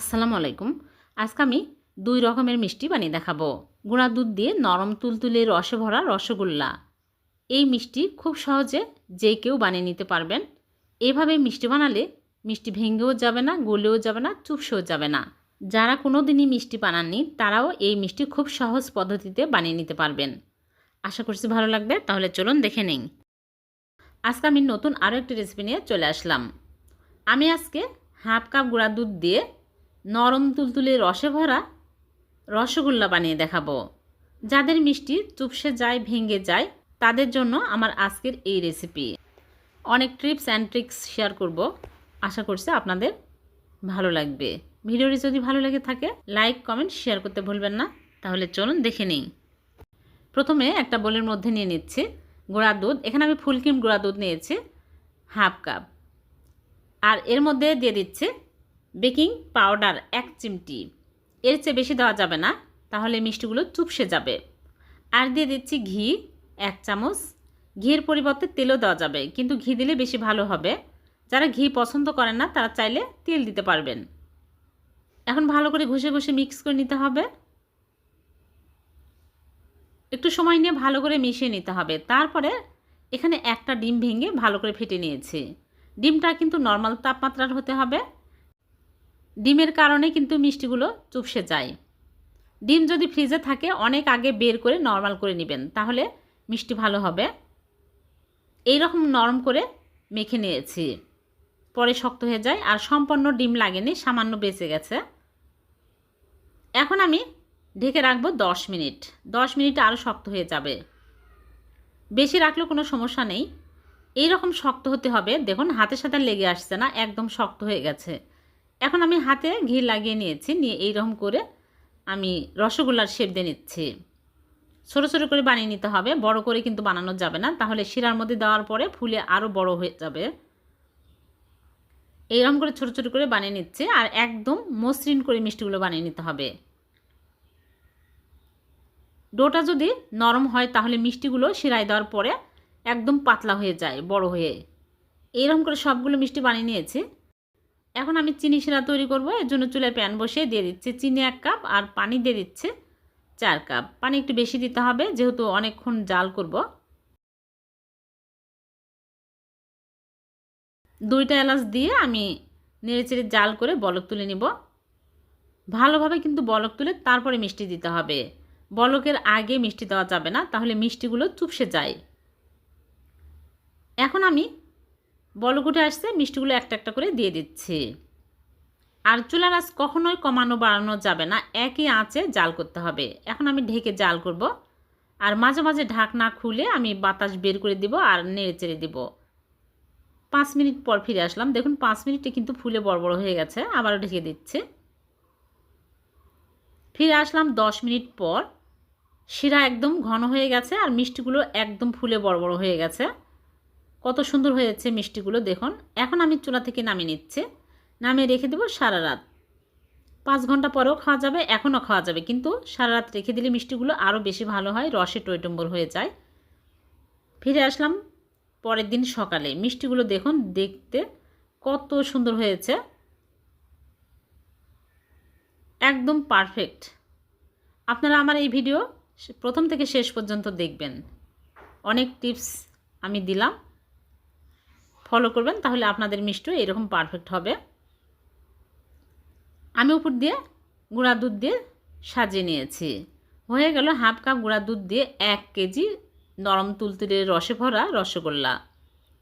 আসসালামু আলাইকুম। আজকে আমি দুই রকমের মিষ্টি বানিয়ে দেখাবো। গুঁড়া দুধ দিয়ে নরম তুলতুলে রসে ভরা রসগোল্লা। এই মিষ্টি খুব সহজে যে কেউ বানিয়ে নিতে পারবেন। এভাবে মিষ্টি বানালে মিষ্টি ভেঙেও যাবে না, গলেও যাবে না, চুপসেও যাবে না। যারা কোনো দিনই মিষ্টি বানাননি, তারাও এই মিষ্টি খুব সহজ পদ্ধতিতে বানিয়ে নিতে পারবেন। আশা করছি ভালো লাগবে, তাহলে চলুন দেখে নিন আজকে আমি নতুন আরও একটি রেসিপি নিয়ে চলে আসলাম। আমি আজকে হাফ কাপ গুঁড়া দুধ দিয়ে নরম তুলতুলে রসে ভরা রসগোল্লা বানিয়ে দেখাবো। যাদের মিষ্টি চুপসে যায়, ভেঙে যায়, তাদের জন্য আমার আজকের এই রেসিপি অনেক ট্রিপস অ্যান্ড ট্রিক্স শেয়ার করব। আশা করছি আপনাদের ভালো লাগবে। ভিডিওটি যদি ভালো লেগে থাকে লাইক কমেন্ট শেয়ার করতে ভুলবেন না। তাহলে চলুন দেখে নিই। প্রথমে একটা বোলের মধ্যে নিয়ে নিচ্ছি গুঁড়া দুধ। এখানে আমি ফুলকিম গুঁড়া দুধ নিয়েছি, হাফ কাপ আর এর মধ্যে দিয়ে দিচ্ছি বেকিং পাউডার এক চিমটি। এর চেয়ে বেশি দেওয়া যাবে না, তাহলে মিষ্টিগুলো চুপসে যাবে। আর দিয়ে দিচ্ছি ঘি, এক চামচ। ঘির পরিবর্তে তেলও দেওয়া যাবে, কিন্তু ঘি দিলে বেশি ভালো হবে। যারা ঘি পছন্দ করেন না, তারা চাইলে তেল দিতে পারবেন। এখন ভালো করে ঘষে ঘষে মিক্স করে নিতে হবে। একটু সময় নিয়ে ভালো করে মিশিয়ে নিতে হবে। তারপরে এখানে একটা ডিম ভেঙে ভালো করে ফেটে নিয়েছি। ডিমটা কিন্তু নর্মাল তাপমাত্রার হতে হবে। ডিমের কারণে কিন্তু মিষ্টিগুলো চুপসে যায়। ডিম যদি ফ্রিজে থাকে, অনেক আগে বের করে নর্মাল করে নেবেন, তাহলে মিষ্টি ভালো হবে। এই রকম নরম করে মেখে নিয়েছি। পরে শক্ত হয়ে যায়, আর সম্পূর্ণ ডিম লাগেনি, সামান্য বেঁচে গেছে। এখন আমি ঢেকে রাখব দশ মিনিট। দশ মিনিট আরও শক্ত হয়ে যাবে। বেশি রাখলেও কোনো সমস্যা নেই। এই রকম শক্ত হতে হবে, দেখুন হাতের সাথে লেগে আসছে না, একদম শক্ত হয়ে গেছে। এখন আমি হাতে ঘি লাগিয়ে নিয়েছি, নিয়ে এইরকম করে আমি রসগোল্লার শেপ দিয়ে নিচ্ছি। ছোটো ছোটো করে বানিয়ে নিতে হবে, বড় করে কিন্তু বানানো যাবে না। তাহলে শিরার মধ্যে দেওয়ার পরে ফুলে আরও বড় হয়ে যাবে। এইরকম করে ছোটো ছোটো করে বানিয়ে নিচ্ছে আর একদম মসৃণ করে মিষ্টিগুলো বানিয়ে নিতে হবে। ডোটা যদি নরম হয় তাহলে মিষ্টিগুলো শিরায় দেওয়ার পরে একদম পাতলা হয়ে যায়, বড় হয়ে। এইরকম করে সবগুলো মিষ্টি বানিয়ে নিয়েছি। এখন আমি চিনি শিরা তৈরি করব, এর জন্য চুলায় প্যান বসিয়ে দিয়ে দিচ্ছি চিনি এক কাপ আর পানি দিয়ে দিচ্ছে চার কাপ। পানি একটু বেশি দিতে হবে, যেহেতু অনেকক্ষণ জাল করব। দুইটা এলাচ দিয়ে আমি নেড়েচেড়ে জাল করে বলক তুলে নিব। ভালোভাবে কিন্তু বলক তুলে তারপরে মিষ্টি দিতে হবে। বলকের আগে মিষ্টি দেওয়া যাবে না, তাহলে মিষ্টিগুলো চুপসে যায়। এখন আমি উঠে আসছে, মিষ্টিগুলো একটা একটা করে দিয়ে দিচ্ছি। আর চুলার আঁচ কখনোই কমানো বাড়ানো যাবে না, একই আঁচে জাল করতে হবে। এখন আমি ঢেকে জাল করব। আর মাঝে মাঝে ঢাকনা খুলে আমি বাতাস বের করে দিব আর নেড়ে চেড়ে দিব। পাঁচ মিনিট পর ফিরে আসলাম। দেখুন, পাঁচ মিনিটে কিন্তু ফুলে বড় বড় হয়ে গেছে। আবারও ঢেকে দিচ্ছে। ফিরে আসলাম দশ মিনিট পর। শিরা একদম ঘন হয়ে গেছে আর মিষ্টিগুলো একদম ফুলে বড় বড় হয়ে গেছে। কত সুন্দর হয়েছে মিষ্টিগুলো দেখুন। এখন আমি চুলা থেকে নামিয়ে নিচ্ছে। নামিয়ে রেখে দেবো সারা রাত। পাঁচ ঘণ্টা পরেও খাওয়া যাবে, এখনও খাওয়া যাবে। কিন্তু সারা রাত রেখে দিলে মিষ্টিগুলো আরও বেশি ভালো হয়, রসে টইটম্বর হয়ে যায়। ফিরে আসলাম পরের দিন সকালে। মিষ্টিগুলো দেখুন, দেখতে কত সুন্দর হয়েছে। একদম পারফেক্ট। আপনারা আমার এই ভিডিও প্রথম থেকে শেষ পর্যন্ত দেখবেন। অনেক টিপস আমি দিলাম। ফলো করবেন, তাহলে আপনাদের মিষ্টি এরকম পারফেক্ট হবে। আমি উপর দিয়ে গুঁড়া দুধ দিয়ে সাজিয়ে নিয়েছি। হয়ে গেল হাফ কাপ গুঁড়া দুধ দিয়ে এক কেজি নরম তুলতুলে রসে ভরা রসগোল্লা।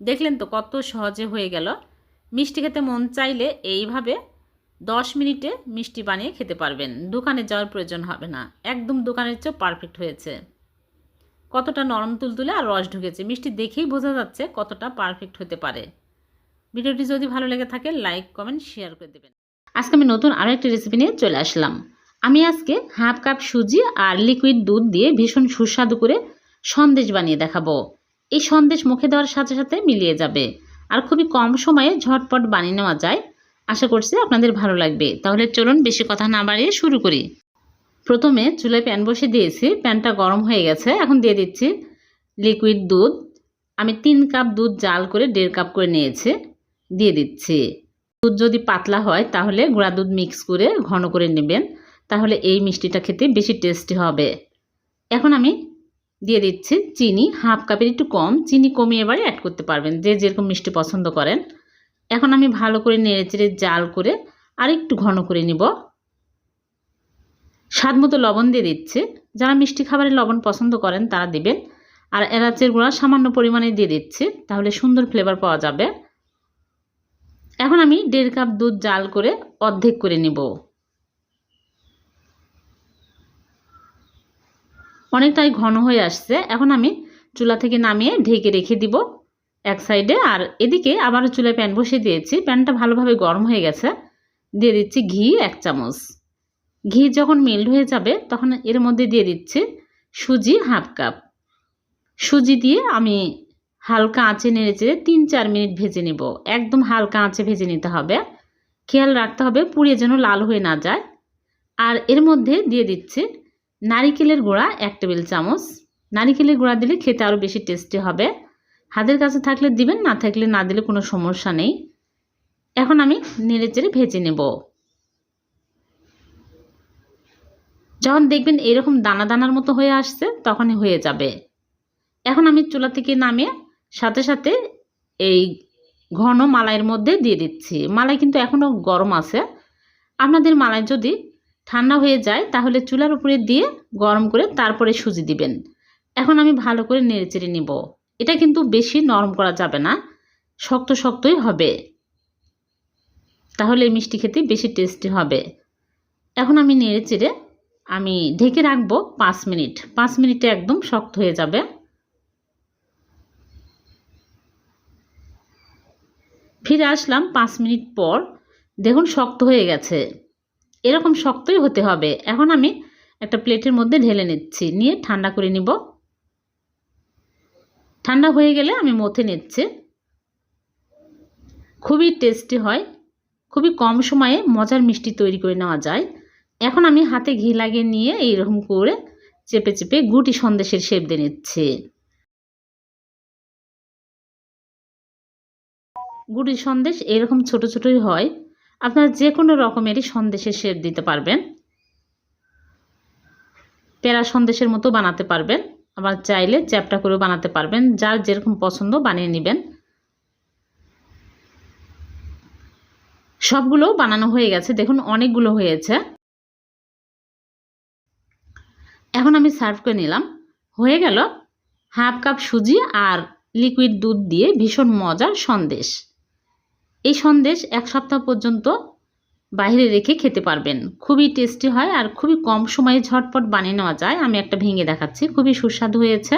দেখলেন তো কত সহজে হয়ে গেল। মিষ্টি খেতে মন চাইলে এইভাবে দশ মিনিটে মিষ্টি বানিয়ে খেতে পারবেন। দোকানে যাওয়ার প্রয়োজন হবে না। একদম দোকানের চেয়েও পারফেক্ট হয়েছে। কতটা নরম তুলতুলে আর রস ঢুকেছে। মিষ্টি দেখেই বোঝা যাচ্ছে কতটা পারফেক্ট হতে পারে। ভিডিওটি যদি ভালো লেগে থাকে লাইক কমেন্ট শেয়ার করে দেবেন। আজকে আমি নতুন আরও একটি রেসিপি নিয়ে চলে আসলাম। আমি আজকে হাফ কাপ সুজি আর লিকুইড দুধ দিয়ে ভীষণ সুস্বাদু করে সন্দেশ বানিয়ে দেখাবো। এই সন্দেশ মুখে দেওয়ার সাথে সাথে মিলিয়ে যাবে। আর খুবই কম সময়ে ঝটপট বানিয়ে নেওয়া যায়। আশা করছি আপনাদের ভালো লাগবে। তাহলে চলুন বেশি কথা না বাড়িয়ে শুরু করি। প্রথমে চুলায় প্যান বসে দিয়েছি, প্যানটা গরম হয়ে গেছে, এখন দিয়ে দিচ্ছি লিকুইড দুধ। আমি তিন কাপ দুধ জাল করে দেড় কাপ করে নিয়েছি, দিয়ে দিচ্ছি। দুধ যদি পাতলা হয় তাহলে গুঁড়া দুধ মিক্স করে ঘন করে নেবেন, তাহলে এই মিষ্টিটা খেতে বেশি টেস্টি হবে। এখন আমি দিয়ে দিচ্ছি চিনি, হাফ কাপের একটু কম, চিনি কমিয়ে এবারে অ্যাড করতে পারবেন, যে যেরকম মিষ্টি পছন্দ করেন। এখন আমি ভালো করে নেড়ে চেড়ে জাল করে আর একটু ঘন করে নিব। স্বাদ মতো লবণ দিয়ে দিচ্ছি। যারা মিষ্টি খাবারে লবণ পছন্দ করেন, তারা দিবেন। আর এলাচের গুঁড়া সামান্য পরিমাণে দিয়ে দিচ্ছি, তাহলে সুন্দর ফ্লেভার পাওয়া যাবে। এখন আমি দেড় কাপ দুধ জাল করে অর্ধেক করে নিব। অনেকটাই ঘন হয়ে আসছে। এখন আমি চুলা থেকে নামিয়ে ঢেকে রেখে দিব এক সাইডে আর এদিকে আবারও চুলায় প্যান বসিয়ে দিয়েছি। প্যানটা ভালোভাবে গরম হয়ে গেছে। দিয়ে দিচ্ছি ঘি এক চামচ। ঘি যখন মেল্ট হয়ে যাবে, তখন এর মধ্যে দিয়ে দিচ্ছি সুজি হাফ কাপ সুজি দিয়ে আমি হালকা আঁচে নেড়ে চেড়ে তিন চার মিনিট ভেজে নেব। একদম হালকা আঁচে ভেজে নিতে হবে। খেয়াল রাখতে হবে পুড়িয়ে যেন লাল হয়ে না যায়। আর এর মধ্যে দিয়ে দিচ্ছে নারিকেলের গুঁড়া এক টেবিল চামচ। নারিকেলের গুঁড়া দিলে খেতে আরও বেশি টেস্টি হবে। হাতের কাছে থাকলে দিবেন, না থাকলে না দিলে কোনো সমস্যা নেই। এখন আমি নেড়ে চেড়ে ভেজে নেব। যখন দেখবেন এরকম দানা দানার মতো হয়ে আসছে, তখনই হয়ে যাবে। এখন আমি চুলা থেকে নামিয়ে সাথে সাথে এই ঘন মালাইয়ের মধ্যে দিয়ে দিচ্ছি। মালাই কিন্তু এখনও গরম আছে। আপনাদের মালাই যদি ঠান্ডা হয়ে যায়, তাহলে চুলার উপরে দিয়ে গরম করে তারপরে সুজি দিবেন। এখন আমি ভালো করে নেড়ে চেড়ে নিব। এটা কিন্তু বেশি নরম করা যাবে না, শক্ত শক্তই হবে। তাহলে মিষ্টি খেতে বেশি টেস্টি হবে। এখন আমি নেড়ে চেড়ে আমি ঢেকে রাখব পাঁচ মিনিট। পাঁচ মিনিটে একদম শক্ত হয়ে যাবে। ফিরে আসলাম পাঁচ মিনিট পর। দেখুন শক্ত হয়ে গেছে। এরকম শক্তই হতে হবে। এখন আমি একটা প্লেটের মধ্যে ঢেলে নিচ্ছি। নিয়ে ঠান্ডা করে নিব। ঠান্ডা হয়ে গেলে আমি মথে নিচ্ছি। খুবই টেস্টি হয়। খুবই কম সময়ে মজার মিষ্টি তৈরি করে নেওয়া যায়। এখন আমি হাতে ঘি লাগিয়ে নিয়ে এইরকম করে চেপে চেপে গুটি সন্দেশের শেপ দিয়ে নিচ্ছি। গুটি সন্দেশ এরকম ছোট ছোটই হয়। আপনারা যে কোনো রকমেরই সন্দেশের শেপ দিতে পারবেন। পেড়া সন্দেশের মতো বানাতে পারবেন। আবার চাইলে চ্যাপটা করেও বানাতে পারবেন। যার যেরকম পছন্দ বানিয়ে নেবেন। সবগুলো বানানো হয়ে গেছে। দেখুন, অনেকগুলো হয়েছে। এখন আমি সার্ভ করে নিলাম। হয়ে গেল হাফ কাপ সুজি আর লিকুইড দুধ দিয়ে ভীষণ মজার সন্দেশ। এই সন্দেশ এক সপ্তাহ পর্যন্ত বাইরে রেখে খেতে পারবেন। খুবই টেস্টি হয় আর খুবই কম সময়ে ঝটপট বানিয়ে নেওয়া যায়। আমি একটা ভেঙে দেখাচ্ছি। খুবই সুস্বাদু হয়েছে।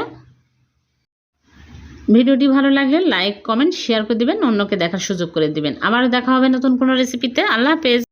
ভিডিওটি ভালো লাগলে লাইক কমেন্ট শেয়ার করে দিবেন। অন্যকে দেখার সুযোগ করে দিবেন। আবারও দেখা হবে নতুন কোনো রেসিপিতে আল্লাহ হাফেজ।